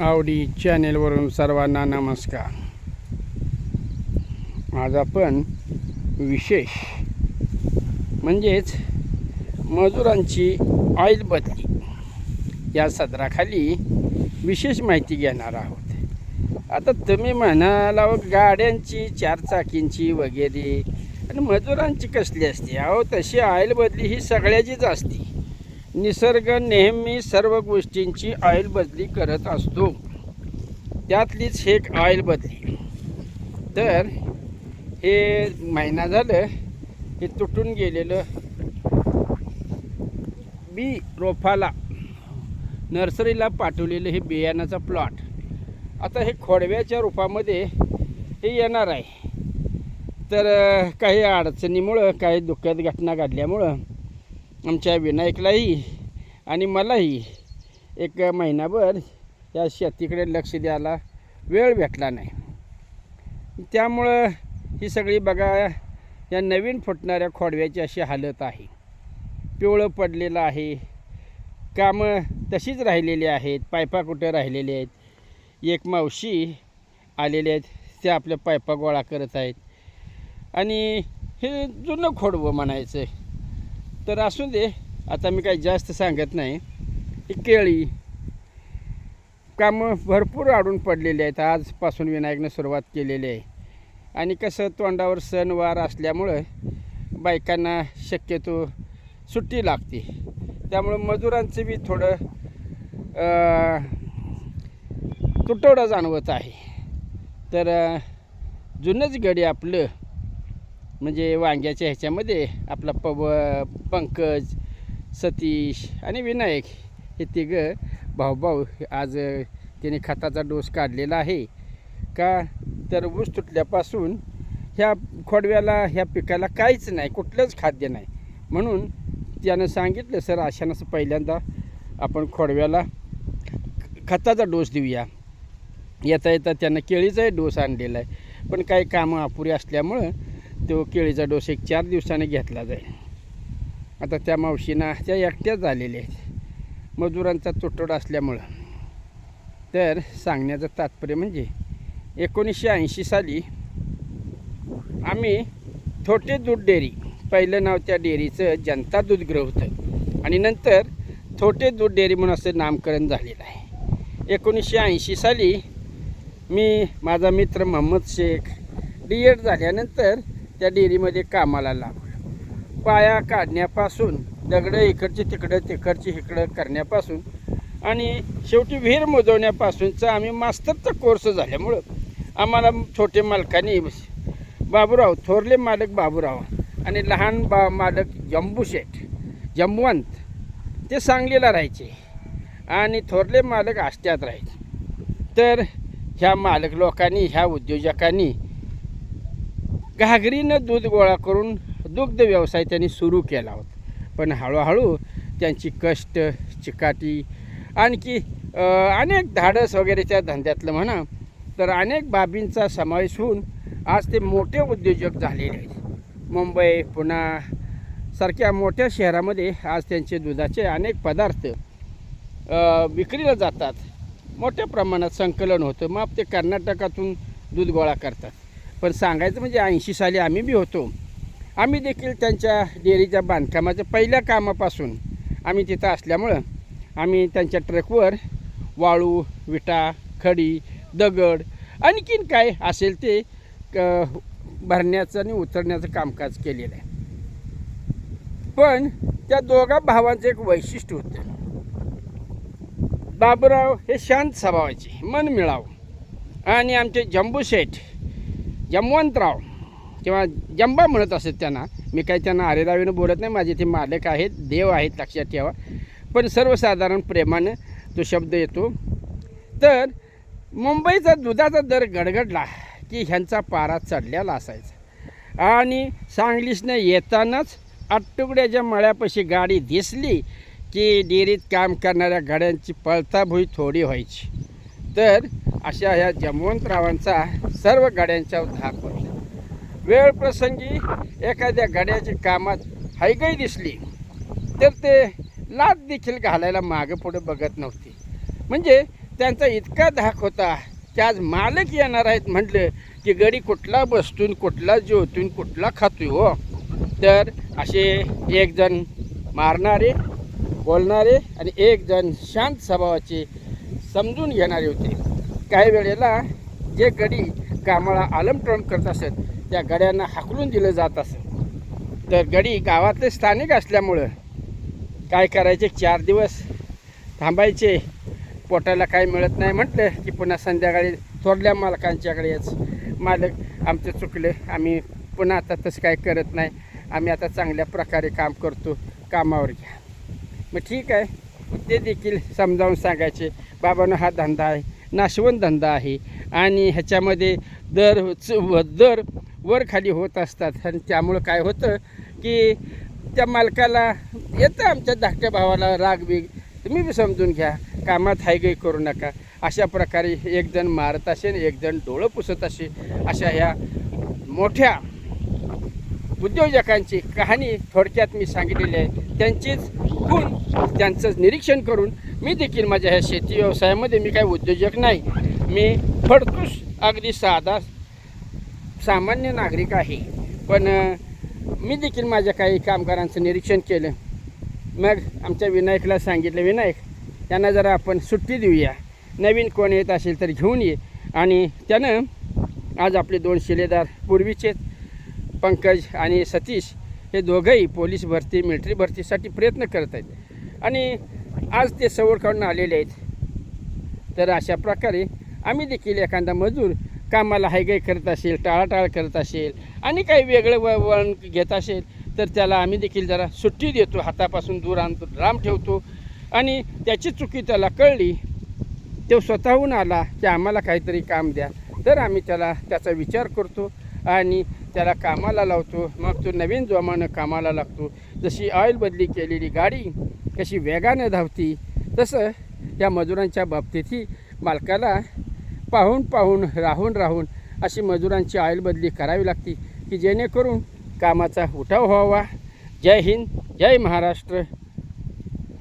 आवडी चॅनेलवरून सर्वांना नमस्कार. आज आपण विशेष म्हणजेच मजुरांची ऑइल बदली या सदराखाली विशेष माहिती घेणार आहोत. आता तुम्ही म्हणाला गाड्यांची चारचाकींची वगैरे आणि मजुरांची कसली असते? अहो तशी ऑइल बदली ही सगळ्याचीच असते. निसर्ग नेहमी सर्व गोष्टींची ऑइल बदली करत असतो. त्यातलीच एक ऑइल बदली तर हे महिना झालं हे तुटून गेलेलं बी रोपाला नर्सरीला पाठवलेलं हे बियाणाचा प्लॉट. आता हे खोडव्याच्या रूपामध्ये हे येणार आहे. तर काही अडचणीमुळं काही दुःखद घटना घडल्यामुळं आमच्या विनायकलाही आणि मलाही एक महिनाभर या शेतीकडे लक्ष द्यायला वेळ भेटला नाही. त्यामुळं ही सगळी बघा या नवीन फुटणाऱ्या खोडव्याची अशी हालत आहे. पिवळं पडलेलं आहे. कामं तशीच राहिलेली आहेत पायपा कुठं राहिलेले आहेत? एक मावशी आलेले आहेत ते आपल्या पायपा गोळा करत आहेत. आणि हे जुनं खोडवं म्हणायचं तर असू दे आता मी काही जास्त सांगत नाही. ही केळी कामं भरपूर आडून पडलेली आहेत. आजपासून विनायकनं सुरुवात केलेली आहे. आणि कसं तोंडावर सणवार असल्यामुळं बायकांना शक्यतो सुट्टी लागते. त्यामुळं मजुरांचं बी थोडं तुटवडा जाणवत आहे. तर जुनंच गडी आपलं म्हणजे वांग्याच्या ह्याच्यामध्ये आपला पव पंकज सतीश आणि विनायक हे तिघं भाऊभाऊ आज त्याने खताचा डोस काढलेला आहे. का? तर ऊस तुटल्यापासून ह्या खोडव्याला ह्या पिकाला काहीच नाही कुठलंच खाद्य नाही. म्हणून त्यानं सांगितलं सर अशानंच पहिल्यांदा आपण खोडव्याला खताचा डोस देऊया. येता येता त्यानं केळीचाही डोस आणलेला आहे. पण काही कामं अपुरी असल्यामुळं तो केळीचा डोस एक चार दिवसाने घेतला जाईल. आता त्या मावशींना त्या एकट्याच झालेल्या आहेत. मजुरांचा तुटवडा असल्यामुळं. तर सांगण्याचं तात्पर्य म्हणजे एकोणीसशे ऐंशी साली आम्ही थोटे दूध डेअरी पहिलं नाव त्या डेअरीचं जनता दूधगृह होतं. आणि नंतर थोटे दूध डेअरी म्हणून असं नामकरण झालेलं आहे. एकोणीसशे ऐंशी साली मी माझा मित्र मोहम्मद शेख डी एड झाल्यानंतर त्या डेअरीमध्ये कामाला लागलो पाया काढण्यापासून दगडं इकडची तिकडं तिकडची इकडं करण्यापासून आणि शेवटी विहीर मोजवण्यापासूनचा आम्ही मास्तरचा कोर्स झाल्यामुळं आम्हाला छोटे मालकाने बाबूराव थोरले मालक बाबूराव आणि लहान बा मालक जंबूशेठ जंबवंत ते सांगलीला राहायचे आणि थोरले मालक आष्ट्यात राहायचे. तर ह्या मालक लोकांनी ह्या उद्योजकांनी घागरीनं दूध गोळा करून दुग्ध व्यवसाय त्यांनी सुरू केला होता. पण हळूहळू त्यांची कष्ट चिकाटी आणखी अनेक धाडस वगैरेच्या धंद्यातलं म्हणा तर अनेक बाबींचा समावेश होऊन आज ते मोठे उद्योजक झालेले आहेत. मुंबई पुणा सारख्या मोठ्या शहरामध्ये आज त्यांचे दुधाचे अनेक पदार्थ विक्रीला जातात. मोठ्या प्रमाणात संकलन होतं. मग ते कर्नाटकातून दूध गोळा करतात. पण सांगायचं म्हणजे ऐंशी साली आम्ही बी होतो. आम्ही देखील त्यांच्या डेअरीच्या बांधकामाच्या पहिल्या कामापासून आम्ही तिथं असल्यामुळं आम्ही त्यांच्या ट्रकवर वाळू विटा खडी दगड आणखीन काय असेल ते क भरण्याचं आणि उतरण्याचं कामकाज केलेलं आहे. पण त्या दोघा भावांचं एक वैशिष्ट्य होतं. बाबूराव हे शांत स्वभावाचे मन मिळाव. आणि आमचे जंबू शेठ जमवंतराव किंवा जंबा म्हणत असत त्यांना. मी काही त्यांना आरेरावीनं बोलत नाही. माझे ते मालक आहेत देव आहेत लक्षात ठेवा. पण सर्वसाधारण प्रेमानं तो शब्द येतो. तर मुंबईचा दुधाचा दर गडगडला की ह्यांचा पारा चढलेला असायचा. आणि सांगलीसनं येतानाच आटुकड्याच्या मळ्यापाशी गाडी दिसली की डेअरीत काम करणाऱ्या गाड्यांची पळताभुई थोडी व्हायची. तर अशा ह्या जमवंतरावांचा सर्व गाड्यांच्या धाक होता वेळ प्रसंगी एखाद्या गाड्याची कामात हायगाई दिसली तर ते लाद देखील घालायला मागं पुढे बघत नव्हती. म्हणजे त्यांचा इतका धाक होता की आज मालक येणार आहेत म्हटलं की गडी कुठला बसतून कुठला जेवतून कुठला खातोय हो. तर असे एक जण मारणारे बोलणारे आणि एक जण शांत स्वभावाचे समजून घेणारे होते. काही वेळेला जे गडी कामाला आलमटोल करत असत त्या गड्यांना हाकलून दिलं जात असत. तर गडी गावातले स्थानिक असल्यामुळं काय करायचे? चार दिवस थांबायचे. पोटाला काही मिळत नाही म्हटलं की पुन्हा संध्याकाळी थोरल्या मालकांच्याकडेच मालक आमचं चुकलं. आम्ही पुन्हा आता तसं काय करत नाही. आम्ही आता चांगल्या प्रकारे काम करतो. कामावर घ्या. मग ठीक आहे. ते देखील समजावून सांगायचे. बाबांनो हा धंदा आहे. नाशवंत धंदा आहे. आणि ह्याच्यामध्ये दर च- व- दर वर खाली होत असतात. आणि त्यामुळं काय होतं की त्या मालकाला येतं आमच्या धाकट्या भावाला राग बीग. तुम्ही बी समजून घ्या कामात हायगई करू नका. अशा प्रकारे एकजण मारत असेल आणि एकजण डोळं पुसत असे. अशा ह्या मोठ्या उद्योजकांची कहाणी थोडक्यात मी सांगितलेली आहे. त्यांचीच गुण त्यांचं निरीक्षण करून मी देखील माझ्या ह्या शेती व्यवसायामध्ये मी काही उद्योजक नाही. मी फडतूस अगदी साधा सामान्य नागरिक आहे. पण मी देखील माझ्या काही कामगारांचं निरीक्षण केलं. मग आमच्या विनायकला सांगितलं विनायक त्यांना जरा आपण सुट्टी देऊया. नवीन कोण येत असेल तर घेऊन ये. आणि त्यानं आज आपले दोन शिलेदार पूर्वीचे पंकज आणि सतीश हे दोघंही पोलीस भरती मिलिटरी भरतीसाठी प्रयत्न करत आहेत. आणि आज ते सवड आलेले आहेत. तर अशा प्रकारे आम्ही देखील एखादा मजूर कामाला हायगाय करत असेल टाळाटाळ करत असेल आणि काही वेगळं व वळण घेत असेल तर त्याला आम्ही देखील जरा सुट्टी देतो हातापासून दूर आणतो लांब ठेवतो आणि त्याची चुकी त्याला कळली तो स्वतःहून आला की आम्हाला काहीतरी काम द्या. तर आम्ही त्याला त्याचा विचार करतो आणि त्याला कामाला लावतो. मग तो नवीन जोमानं कामाला लागतो. जशी ऑइल बदली केलेली गाडी कशी वेगाने धावती तसं या मजुरांच्या बाबतीतही मालकाला पाहून पाहून राहून राहून अशी मजुरांची ऑइल बदली करावी लागते की जेणेकरून कामाचा उठाव व्हावा. जय हिंद जय महाराष्ट्र.